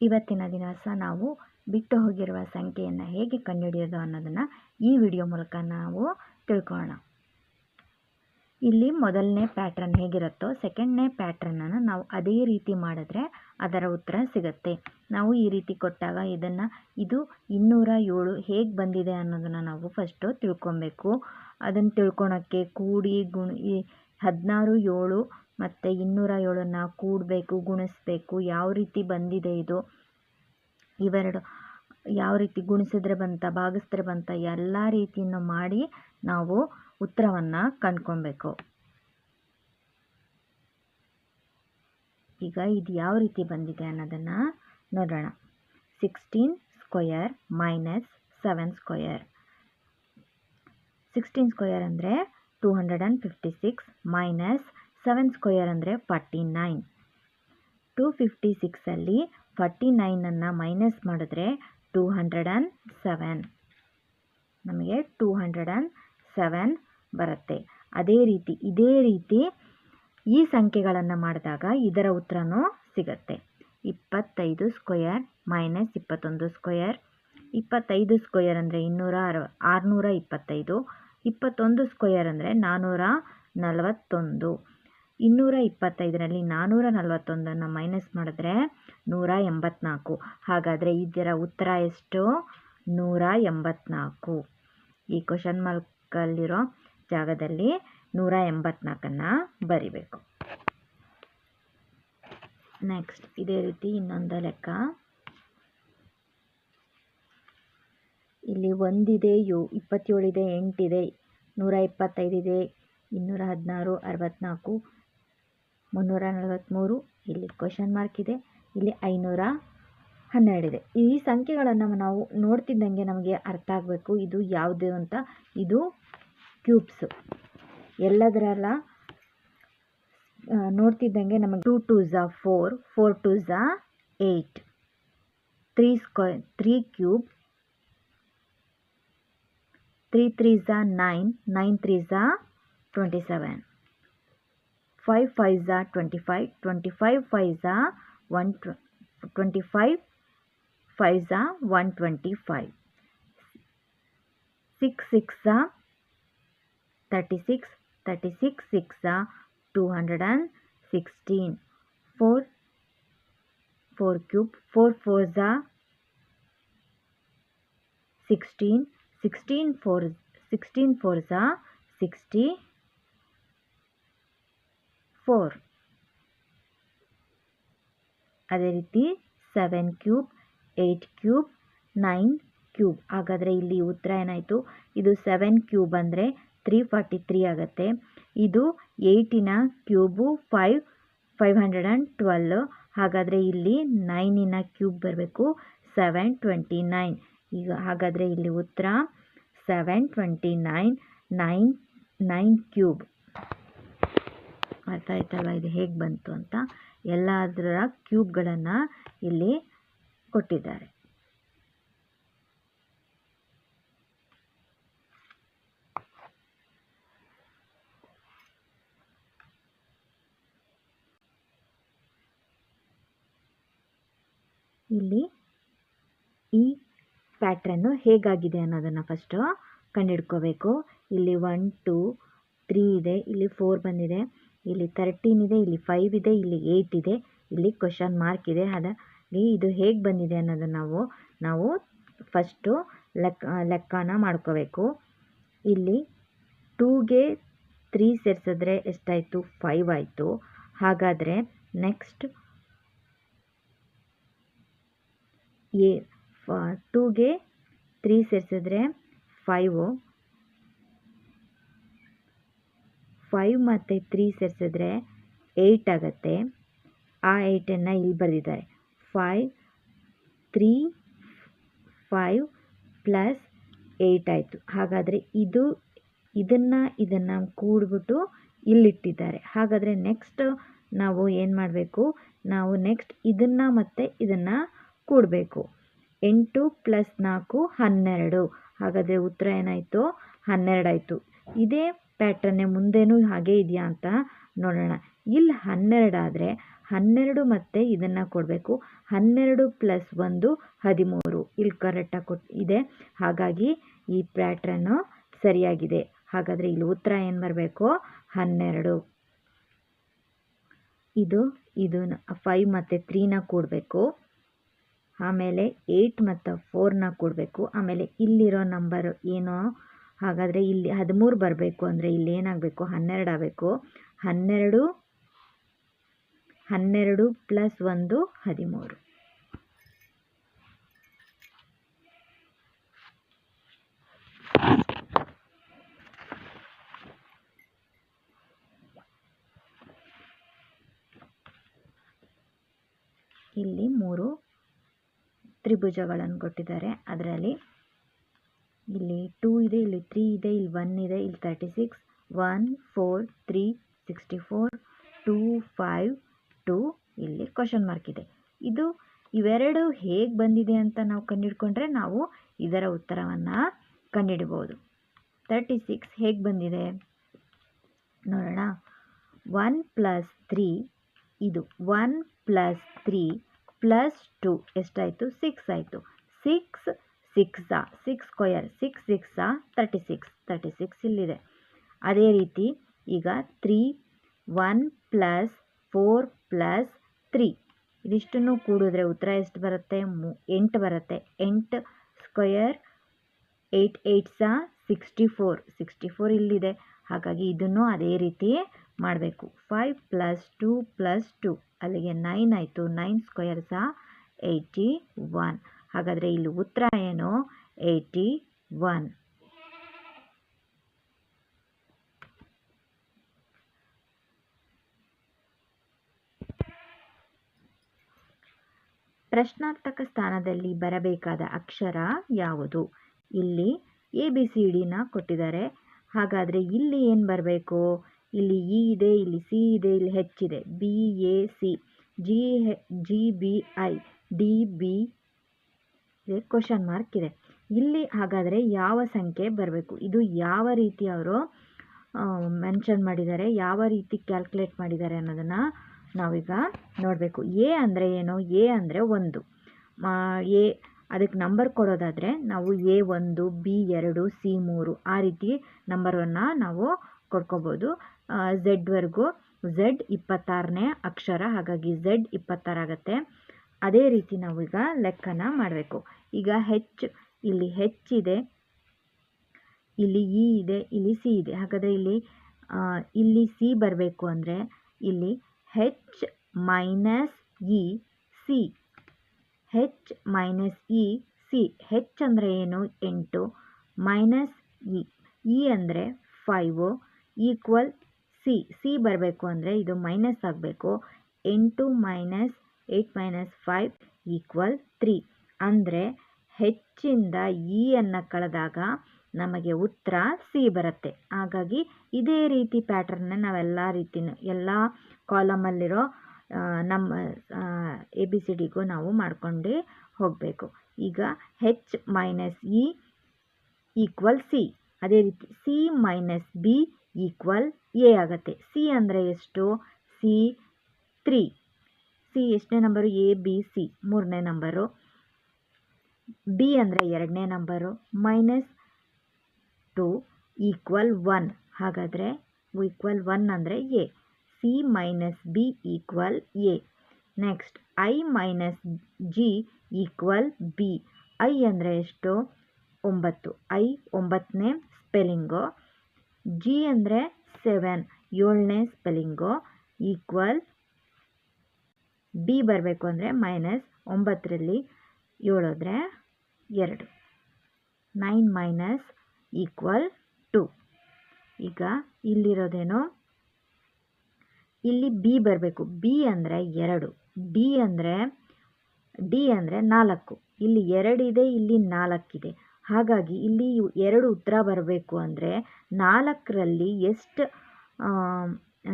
ಇವತ್ತಿನ ದಿವಸ ನಾವು ಬಿಟ್ಟು ಹೋಗಿರುವ ಸಂಖ್ಯೆಯನ್ನು ಹೇಗೆ ಕಂಡುಹಿಡಿಯೋದು ಅನ್ನೋದನ್ನು ಈ ವಿಡಿಯೋ ಮೂಲಕ ನಾವು ತಿಳ್ಕೊಳ್ಳೋಣ. ಇಲ್ಲಿ ಮೊದಲನೇ ಪ್ಯಾಟ್ರನ್ ಹೇಗಿರುತ್ತೋ ಸೆಕೆಂಡ್ನೇ ಪ್ಯಾಟ್ರನನ್ನು ನಾವು ಅದೇ ರೀತಿ ಮಾಡಿದ್ರೆ ಅದರ ಉತ್ತರ ಸಿಗುತ್ತೆ. ನಾವು ಈ ರೀತಿ ಕೊಟ್ಟಾಗ ಇದನ್ನು ಇದು ಇನ್ನೂರ ಏಳು ಹೇಗೆ ಬಂದಿದೆ ಅನ್ನೋದನ್ನು ನಾವು ಫಸ್ಟು ತಿಳ್ಕೊಬೇಕು. ಅದನ್ನು ತಿಳ್ಕೊಳಕ್ಕೆ ಕೂಡಿ ಗುಣ ಈ ಹದಿನಾರು ಏಳು ಮತ್ತು ಇನ್ನೂರ ಏಳನ್ನು ಕೂಡಬೇಕು, ಗುಣಿಸ್ಬೇಕು, ಯಾವ ರೀತಿ ಬಂದಿದೆ ಇದು? ಇವೆರಡು ಯಾವ ರೀತಿ ಗುಣಿಸಿದ್ರೆ ಬಂತ, ಭಾಗಿಸಿದ್ರೆ ಬಂತ, ಎಲ್ಲ ರೀತಿಯನ್ನು ಮಾಡಿ ನಾವು ಉತ್ತರವನ್ನು ಕಂಡ್ಕೊಬೇಕು. ಈಗ ಇದು ಯಾವ ರೀತಿ ಬಂದಿದೆ ಅನ್ನೋದನ್ನು ನೋಡೋಣ. Sixteen square minus seven square sixteen square ಅಂದರೆ two hundred and fifty six minus seven square ಅಂದರೆ ಫಾರ್ಟಿ ನೈನ್ ಟೂ ಫಿಫ್ಟಿ ಸಿಕ್ಸಲ್ಲಿ ಫಾರ್ಟಿ ನೈನನ್ನು ಮೈನಸ್ ಮಾಡಿದ್ರೆ ಟೂ ಹಂಡ್ರೆಡ್ ಆ್ಯಂಡ್ ಸೆವೆನ್ ನಮಗೆ ಟೂ ಹಂಡ್ರೆಡ್ ಆ್ಯಂಡ್ ಸೆವೆನ್ ಬರುತ್ತೆ. ಅದೇ ರೀತಿ, ಇದೇ ರೀತಿ ಈ ಸಂಖ್ಯೆಗಳನ್ನು ಮಾಡಿದಾಗ ಇದರ ಉತ್ತರನೂ ಸಿಗುತ್ತೆ. ಇಪ್ಪತ್ತೈದು ಸ್ಕ್ವಯರ್ ಮೈನಸ್ ಇಪ್ಪತ್ತೊಂದು ಸ್ಕ್ವಯರ್ ಇಪ್ಪತ್ತೈದು ಸ್ಕ್ವಯರ್ ಅಂದರೆ ಇನ್ನೂರ ಅರವ, ಆರುನೂರ ಇಪ್ಪತ್ತೈದು. ಇಪ್ಪತ್ತೊಂದು ಸ್ಕ್ವಯರ್ ಅಂದರೆ ನಾನ್ನೂರ ನಲವತ್ತೊಂದು. ಇನ್ನೂರ ಇಪ್ಪತ್ತೈದರಲ್ಲಿ ನಾನ್ನೂರ ನಲವತ್ತೊಂದನ್ನು ಮೈನಸ್ ಮಾಡಿದ್ರೆ ನೂರ ಎಂಬತ್ನಾಲ್ಕು ಹಾಗಾದರೆ ಇದರ ಉತ್ತರ ಎಷ್ಟು? ನೂರ ಎಂಬತ್ನಾಲ್ಕು ಈ ಕ್ವಶನ್ ಮಾರ್ಕಲ್ಲಿರೋ ಜಾಗದಲ್ಲಿ ನೂರ ಎಂಬತ್ನಾಲ್ಕನ್ನು ಬರಿಬೇಕು. ನೆಕ್ಸ್ಟ್ ಇದೇ ರೀತಿ ಇನ್ನೊಂದು ಲೆಕ್ಕ. ಇಲ್ಲಿ ಒಂದಿದೆ, ಯು ಇಪ್ಪತ್ತೇಳಿದೆ ಎಂಟಿದೆ ನೂರ ಇಪ್ಪತ್ತೈದಿದೆ ಇನ್ನೂರ ಹದಿನಾರು ಅರವತ್ತ್ನಾಲ್ಕು ಮುನ್ನೂರ ನಲವತ್ತ್ಮೂರು ಇಲ್ಲಿ ಕ್ವಶನ್ ಮಾರ್ಕ್ ಇದೆ. ಇಲ್ಲಿ ಐನೂರ ಹನ್ನೆರಡಿದೆ ಈ ಸಂಖ್ಯೆಗಳನ್ನು ನಾವು ನೋಡ್ತಿದ್ದಂಗೆ ನಮಗೆ ಅರ್ಥ ಆಗಬೇಕು. ಇದು ಯಾವುದು ಅಂತ. ಇದು ಕ್ಯೂಬ್ಸು ಎಲ್ಲದರಲ್ಲ ನೋಡ್ತಿದ್ದಂಗೆ ನಮಗೆ ಟೂ ಟೂ ಝಾ four four two Jha eight three square three cube three three Jha nine nine three Jha twenty seven 5 5 is 25 25 5 is 1 25 5 is 125 6 6 is 36 36 6 is 216 4 4 cube 4 4 is 16 16 4 16 4 is 60 four ಅದೇ ರೀತಿ seven cube eight cube nine cube ಹಾಗಾದರೆ ಇಲ್ಲಿ ಉತ್ತರ ಏನಾಯಿತು? ಇದು seven cube ಅಂದರೆ three forty three ಆಗುತ್ತೆ. ಇದು ಏಯ್ಟಿನ cube five five hundred and twelve ಹಾಗಾದರೆ ಇಲ್ಲಿ ನೈನಿನ ಕ್ಯೂಬ್ ಬರಬೇಕು ಸೆವೆನ್ ಟ್ವೆಂಟಿ ನೈನ್ ಈಗ ಹಾಗಾದರೆ ಇಲ್ಲಿ ಉತ್ತರ seven twenty nine nine nine cube ಅರ್ಥ ಇತ್ತಲ್ವ ಇದು ಹೇಗೆ ಬಂತು ಅಂತ ಎಲ್ಲದರ ಕ್ಯೂಬ್ಗಳನ್ನು ಇಲ್ಲಿ ಕೊಟ್ಟಿದ್ದಾರೆ. ಇಲ್ಲಿ ಈ ಪ್ಯಾಟ್ರನ್ನು ಹೇಗಾಗಿದೆ ಅನ್ನೋದನ್ನು ಫಸ್ಟು ಕಂಡುಹಿಡ್ಕೋಬೇಕು. ಇಲ್ಲಿ ಒನ್ ಟೂ ತ್ರೀ ಇದೆ. ಇಲ್ಲಿ ಫೋರ್ ಬಂದಿದೆ. ಇಲ್ಲಿ ತರ್ಟೀನ್ ಇದೆ, ಇಲ್ಲಿ ಫೈವ್ ಇದೆ, ಇಲ್ಲಿ ಏಯ್ಟ್ ಇದೆ, ಇಲ್ಲಿ ಕ್ವಶನ್ ಮಾರ್ಕ್ ಇದೆ. ಹಾಗಾಗಿ ಇದು ಹೇಗೆ ಬಂದಿದೆ ಅನ್ನೋದನ್ನು ನಾವು ನಾವು ಫಸ್ಟು ಲೆಕ್ಕ ಲೆಕ್ಕನ ಮಾಡ್ಕೋಬೇಕು. ಇಲ್ಲಿ ಟೂಗೆ ತ್ರೀ ಸೇರಿಸಿದ್ರೆ ಎಷ್ಟಾಯಿತು? ಫೈವ್ ಆಯಿತು. ಹಾಗಾದರೆ ನೆಕ್ಸ್ಟ್ ಎ ಟೂಗೆ ತ್ರೀ ಸೇರಿಸಿದ್ರೆ ಫೈವು ಫೈವ್ ಮತ್ತು ತ್ರೀ ಸೇರಿಸಿದ್ರೆ ಏಯ್ಟ್ ಆಗುತ್ತೆ. ಆ ಏಯ್ಟನ್ನು ಇಲ್ಲಿ ಬರೆದಿದ್ದಾರೆ. Five three five plus eight ಆಯಿತು. ಹಾಗಾದರೆ ಇದು, ಇದನ್ನು ಇದನ್ನು ಕೂಡಿಬಿಟ್ಟು ಇಲ್ಲಿಟ್ಟಿದ್ದಾರೆ. ಹಾಗಾದರೆ ನೆಕ್ಸ್ಟ್ ನಾವು ಏನು ಮಾಡಬೇಕು? ನಾವು ನೆಕ್ಸ್ಟ್ ಇದನ್ನು ಮತ್ತು ಇದನ್ನು ಕೂಡಬೇಕು. ಎಂಟು ಪ್ಲಸ್ ನಾಲ್ಕು ಹನ್ನೆರಡು. ಹಾಗಾದರೆ ಉತ್ತರ ಏನಾಯಿತು? ಹನ್ನೆರಡಾಯಿತು ಇದೇ ಪ್ಯಾಟ್ರನ್ನೇ ಮುಂದೆನೂ ಹಾಗೆ ಇದೆಯಾ ಅಂತ ನೋಡೋಣ. ಇಲ್ಲಿ ಹನ್ನೆರಡಾದರೆ ಹನ್ನೆರಡು ಮತ್ತು ಇದನ್ನು ಕೊಡಬೇಕು. ಹನ್ನೆರಡು ಪ್ಲಸ್ ಒಂದು ಹದಿಮೂರು. ಇಲ್ಲಿ ಕರೆಕ್ಟಾಗಿ ಕೊಟ್ಟು ಇದೆ. ಹಾಗಾಗಿ ಈ ಪ್ಯಾಟ್ರನ್ನು ಸರಿಯಾಗಿದೆ. ಹಾಗಾದರೆ ಇಲ್ಲಿ ಉತ್ತರ ಏನು ಬರಬೇಕು? ಹನ್ನೆರಡು. ಇದು ಇದು ಫೈವ್ ಮತ್ತು ತ್ರೀನ ಕೂಡಬೇಕು. ಆಮೇಲೆ ಏಯ್ಟ್ ಮತ್ತು ಫೋರ್ನ ಕೂಡಬೇಕು. ಆಮೇಲೆ ಇಲ್ಲಿರೋ ನಂಬರ್ ಏನೋ? ಹಾಗಾದರೆ ಇಲ್ಲಿ ಹದಿಮೂರು ಬರಬೇಕು ಅಂದರೆ ಇಲ್ಲಿ ಏನಾಗಬೇಕು? ಹನ್ನೆರಡು ಆಗಬೇಕು. ಹನ್ನೆರಡು ಹನ್ನೆರಡು ಪ್ಲಸ್ ಒಂದು ಹದಿಮೂರು. ಇಲ್ಲಿ ಮೂರು ತ್ರಿಭುಜಗಳನ್ನು ಕೊಟ್ಟಿದ್ದಾರೆ. ಅದರಲ್ಲಿ ಇಲ್ಲಿ ಟೂ ಇದೆ, ಇಲ್ಲಿ ತ್ರೀ ಇದೆ, ಇಲ್ಲಿ ಒನ್ ಇದೆ, ಇಲ್ಲಿ thirty six one four three sixty four two five two ಇಲ್ಲಿ ಕ್ವಶನ್ ಮಾರ್ಕ್ ಇದೆ. ಇದು ಇವೆರಡು ಹೇಗೆ ಬಂದಿದೆ ಅಂತ ನಾವು ಕಂಡುಹಿಡ್ಕೊಂಡ್ರೆ ನಾವು ಇದರ ಉತ್ತರವನ್ನು ಕಂಡುಹಿಡ್ಬೋದು. ತರ್ಟಿ ಸಿಕ್ಸ್ ಹೇಗೆ ಬಂದಿದೆ? ನೋಡೋಣ. ಒನ್ ಪ್ಲಸ್ ತ್ರೀ ಇದು one plus three plus two ಎಷ್ಟಾಯಿತು? ಸಿಕ್ಸ್ ಆಯಿತು. ಸಿಕ್ಸ್ ಸಿಕ್ಸಾ ಸಿಕ್ಸ್ ಸ್ಕ್ವಯರ್ ಸಿಕ್ಸ್ ಸಿಕ್ಸಾ ತರ್ಟಿ ಸಿಕ್ಸ್ ತರ್ಟಿ ಸಿಕ್ಸ್ ಇಲ್ಲಿದೆ. ಅದೇ ರೀತಿ ಈಗ three one plus four plus three ಇದಿಷ್ಟನ್ನು ಕೂಡಿದ್ರೆ ಉತ್ತರ ಎಷ್ಟು ಬರುತ್ತೆ? ಮು, ಎಂಟು ಬರುತ್ತೆ. ಎಂಟು ಸ್ಕ್ವಯರ್ ಏಯ್ಟ್ ಏಯ್ಟ್ಸಾ ಸಿಕ್ಸ್ಟಿ ಫೋರ್ ಸಿಕ್ಸ್ಟಿ ಫೋರ್ ಇಲ್ಲಿದೆ. ಹಾಗಾಗಿ ಇದನ್ನು ಅದೇ ರೀತಿ ಮಾಡಬೇಕು. Five plus two plus two ಅಲ್ಲಿಗೆ ನೈನ್ ಆಯಿತು. ನೈನ್ ಸ್ಕ್ವಯರ್ ಸಹ ಏಯ್ಟಿ ಒನ್ ಹಾಗಾದರೆ ಇಲ್ಲಿ ಉತ್ತರ ಏನು? ಏಯ್ಟಿ ಒನ್ ಪ್ರಶ್ನಾರ್ಥಕ ಸ್ಥಾನದಲ್ಲಿ ಬರಬೇಕಾದ ಅಕ್ಷರ ಯಾವುದು? ಇಲ್ಲಿ ಎ ಬಿ ಸಿ ಡಿನ ಕೊಟ್ಟಿದ್ದಾರೆ. ಹಾಗಾದರೆ ಇಲ್ಲಿ ಏನು ಬರಬೇಕು? ಇಲ್ಲಿ ಇ ಇದೆ, ಇಲ್ಲಿ ಸಿ ಇದೆ, ಇಲ್ಲಿ ಹೆಚ್ ಇದೆ. B A C G G B I D B question mark ಇದೆ. ಇಲ್ಲಿ ಹಾಗಾದರೆ ಯಾವ ಸಂಖ್ಯೆ ಬರಬೇಕು? ಇದು ಯಾವ ರೀತಿ ಅವರು ಮೆನ್ಷನ್ ಮಾಡಿದ್ದಾರೆ, ಯಾವ ರೀತಿ ಕ್ಯಾಲ್ಕುಲೇಟ್ ಮಾಡಿದ್ದಾರೆ ಅನ್ನೋದನ್ನು ನಾವೀಗ ನೋಡಬೇಕು. ಎ ಅಂದರೆ ಏನು? ಎ ಅಂದರೆ ಒಂದು. ಎ ಅದಕ್ಕೆ ನಂಬರ್ ಕೊಡೋದಾದರೆ ನಾವು ಎ ಒಂದು ಬಿ ಎರಡು ಸಿ ಮೂರು ಆ ರೀತಿ ನಂಬರನ್ನು ನಾವು ಕೊಡ್ಕೋಬೋದು. ಝೆಡ್ವರೆಗೂ ಝೆಡ್ ಇಪ್ಪತ್ತಾರನೇ ಅಕ್ಷರ, ಹಾಗಾಗಿ ಝೆಡ್ ಇಪ್ಪತ್ತಾರಾಗತ್ತೆ ಅದೇ ರೀತಿ ನಾವೀಗ ಲೆಕ್ಕನ ಮಾಡಬೇಕು. ಈಗ ಹೆಚ್, ಇಲ್ಲಿ ಹೆಚ್ಚಿದೆ ಇಲ್ಲಿ ಇ ಇದೆ, ಇಲ್ಲಿ ಸಿ ಇದೆ. ಹಾಗಾದರೆ ಇಲ್ಲಿ ಇಲ್ಲಿ ಸಿ ಬರಬೇಕು ಅಂದರೆ ಇಲ್ಲಿ H minus E C. H minus E C. H ಅಂದರೆ ಏನು? ಎಂಟು. Minus E. ಇ ಅಂದರೆ ಫೈವು. Equal C. ಸಿ ಬರಬೇಕು ಅಂದರೆ ಇದು ಮೈನಸ್ ಆಗಬೇಕು. ಎಂಟು minus eight minus five equal three. ಅಂದರೆ ಹೆಚ್ಚಿಂದ ಇ ಅನ್ನು ಕಳೆದಾಗ ನಮಗೆ ಉತ್ತರ ಸಿ ಬರುತ್ತೆ. ಹಾಗಾಗಿ ಇದೇ ರೀತಿ ಪ್ಯಾಟರ್ನ ನಾವೆಲ್ಲ ರೀತಿನೂ, ಎಲ್ಲ ಕಾಲಮಲ್ಲಿರೋ ನಮ್ಮ ಎ ಬಿ ಸಿ ಡಿಗೂ ನಾವು ಮಾಡಿಕೊಂಡೇ ಹೋಗಬೇಕು. ಈಗ H minus E equal C ಅದೇ ರೀತಿ C minus B equal A ಆಗುತ್ತೆ. ಸಿ ಅಂದರೆ ಎಷ್ಟು? ಸಿ ತ್ರೀ ಸಿ ಎಷ್ಟನೇ ನಂಬರು ಎ ಬಿ ಸಿ ಮೂರನೇ ನಂಬರು ಬಿ ಅಂದರೆ ಎರಡನೇ number minus two equal one ಹಾಗಾದರೆ ಈಕ್ವಲ್ ಒನ್ ಅಂದರೆ A C minus B equal A next I minus G equal B I ಅಂದರೆ ಎಷ್ಟು? ಒಂಬತ್ತು. ಐ ಒಂಬತ್ತನೇ ಸ್ಪೆಲ್ಲಿಂಗು ಜಿ ಅಂದರೆ ಸೆವೆನ್ ಏಳನೇ ಸ್ಪೆಲ್ಲಿಂಗು ಈಕ್ವಲ್ ಬಿ ಬರಬೇಕು ಅಂದರೆ ಮೈನಸ್ ಒಂಬತ್ತರಲ್ಲಿ ಏಳೋದ್ರೆ ಎರಡು. Nine minus equal two. ಈಗ ಇಲ್ಲಿರೋದೇನು? ಇಲ್ಲಿ ಬಿ ಬರಬೇಕು. ಬಿ ಅಂದರೆ ಎರಡು. ಡಿ ಅಂದರೆ ಡಿ ಅಂದರೆ ನಾಲ್ಕು. ಇಲ್ಲಿ ಎರಡಿದೆ ಇಲ್ಲಿ ನಾಲ್ಕಿದೆ ಹಾಗಾಗಿ ಇಲ್ಲಿ ಎರಡು ಉತ್ತರ ಬರಬೇಕು ಅಂದರೆ ನಾಲ್ಕರಲ್ಲಿ ಎಷ್ಟು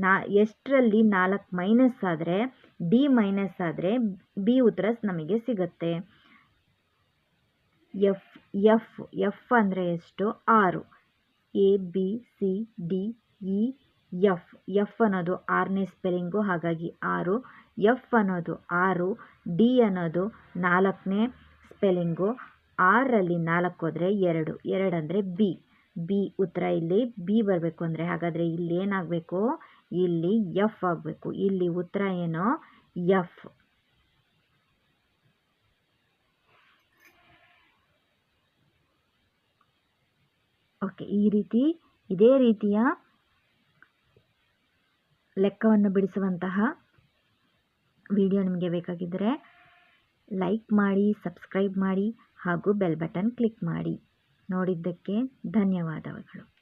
ನಾ, ಎಷ್ಟರಲ್ಲಿ ನಾಲ್ಕು ಮೈನಸ್ ಆದರೆ, ಡಿ ಮೈನಸ್ ಆದರೆ ಬಿ ಉತ್ತರ ನಮಗೆ ಸಿಗುತ್ತೆ. ಎಫ್ ಎಫ್ ಎಫ್ ಅಂದರೆ ಎಷ್ಟು? ಆರು. A, B, C, D, E, F. F ಅನ್ನೋದು ಆರನೇ ಸ್ಪೆಲ್ಲಿಂಗು, ಹಾಗಾಗಿ ಆರು. ಎಫ್ ಅನ್ನೋದು ಆರು, ಡಿ ಅನ್ನೋದು ನಾಲ್ಕನೇ ಸ್ಪೆಲ್ಲಿಂಗು. ಆರಲ್ಲಿ ನಾಲ್ಕು ಹೋದರೆ ಎರಡು. ಎರಡು ಅಂದರೆ ಬಿ. ಬಿ ಉತ್ತರ ಇಲ್ಲಿ ಬಿ ಬರಬೇಕು ಅಂದರೆ ಹಾಗಾದರೆ ಇಲ್ಲಿ ಏನಾಗಬೇಕು? ಇಲ್ಲಿ ಎಫ್ ಆಗಬೇಕು. ಇಲ್ಲಿ ಉತ್ತರ ಏನು? ಎಫ್. ಓಕೆ, ಈ ರೀತಿ, ಇದೇ ರೀತಿಯ ಲೆಕ್ಕವನ್ನು ಬಿಡಿಸುವಂತಹ ವಿಡಿಯೋ ನಿಮಗೆ ಬೇಕಾಗಿದ್ದರೆ ಲೈಕ್ ಮಾಡಿ, ಸಬ್ಸ್ಕ್ರೈಬ್ ಮಾಡಿ ಹಾಗೂ ಬೆಲ್ ಬಟನ್ ಕ್ಲಿಕ್ ಮಾಡಿ. ನೋಡಿದ್ದಕ್ಕೆ ಧನ್ಯವಾದಗಳು.